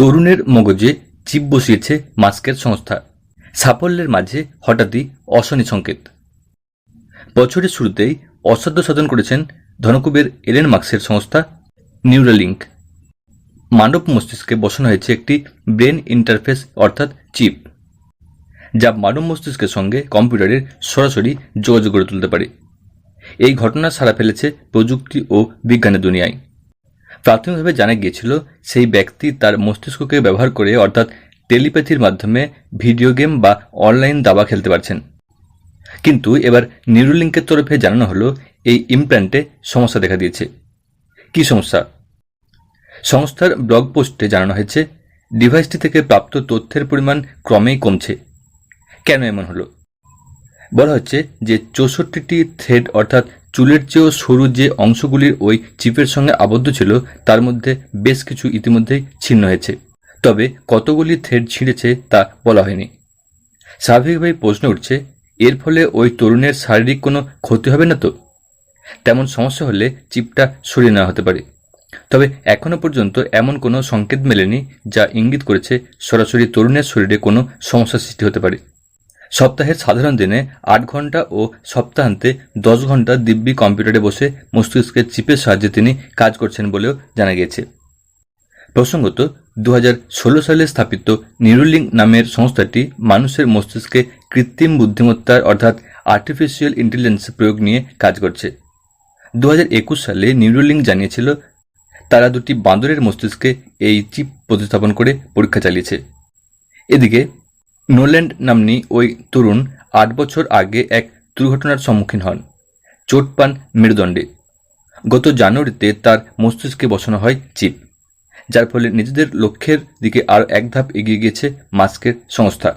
তরুণের মগজে চিপ বসিয়েছে মাস্কের সংস্থা। সাফল্যের মাঝে হঠাৎই অশনি সংকেত। বছরের শুরুতেই অসাধ্য সাধন করেছেন ধনকুবের এলেন মার্কসের সংস্থা নিউরালিঙ্ক মানব মস্তিষ্কে বসানো হয়েছে একটি ব্রেন ইন্টারফেস, অর্থাৎ চিপ, যা মানব মস্তিষ্কের সঙ্গে কম্পিউটারের সরাসরি যোগাযোগ গড়ে তুলতে পারে। এই ঘটনা সারা ফেলেছে প্রযুক্তি ও বিজ্ঞানের দুনিয়ায়। প্রাথমিকভাবে জানা গিয়েছিল, সেই ব্যক্তি তার মস্তিষ্ককে ব্যবহার করে অর্থাৎ টেলিপ্যাথির মাধ্যমে ভিডিও গেম বা অনলাইন দাবা খেলতে পারছেন। কিন্তু এবার নিউরোলিঙ্কের তরফে জানানো হলো, এই ইমপ্ল্যান্টে সমস্যা দেখা দিয়েছে। কী সমস্যা? সংস্থার ব্লগ পোস্টে জানানো হয়েছে, ডিভাইসটি থেকে প্রাপ্ত তথ্যের পরিমাণ ক্রমেই কমছে। কেন এমন হলো? বলা হচ্ছে যে চৌষট্টিটি থ্রেড অর্থাৎ চুলের চেয়েও সরু যে অংশগুলির ওই চিপের সঙ্গে আবদ্ধ ছিল, তার মধ্যে বেশ কিছু ইতিমধ্যেই ছিন্ন হয়েছে। তবে কতগুলি থ্রেড ছিঁড়েছে তা বলা হয়নি। স্বাভাবিকভাবেই প্রশ্ন উঠছে, এর ফলে ওই তরুণের শারীরিক কোনো ক্ষতি হবে না তো? তেমন সমস্যা হলে চিপটা সরিয়ে নেওয়া হতে পারে। তবে এখনও পর্যন্ত এমন কোনো সংকেত মেলেনি যা ইঙ্গিত করেছে সরাসরি তরুণের শরীরে কোনো সমস্যা সৃষ্টি হতে পারে। সপ্তাহের সাধারণ দিনে আট ঘণ্টা ও সপ্তাহান্তে দশ ঘণ্টা দিব্যি কম্পিউটারে বসে মস্তিষ্কের চিপের সাহায্যে তিনি কাজ করছেন বলেও জানা গিয়েছে। প্রসঙ্গত দু হাজার ষোলো সালে স্থাপিত নিউরোলিঙ্ক নামের সংস্থাটি মানুষের মস্তিষ্কে কৃত্রিম বুদ্ধিমত্তার অর্থাৎ আর্টিফিশিয়াল ইন্টেলিজেন্স প্রয়োগ নিয়ে কাজ করছে। দু হাজার একুশ সালে নিউরোলিঙ্ক জানিয়েছিল, তারা দুটি বাঁদরের মস্তিষ্কে এই চিপ প্রতিস্থাপন করে পরীক্ষা চালিয়েছে। এদিকে নোল্যান্ড নামনি ওই তরুণ আট বছর আগে এক দুর্ঘটনার সম্মুখীন হন। চোট পান মেরুদণ্ডে। গত জানুয়ারিতে তার মস্তিষ্কে বসানো হয় চিপ, যার ফলে নিজেদের লক্ষ্যের দিকে আরও এক ধাপ এগিয়ে গিয়েছে মাস্কের সংস্থা।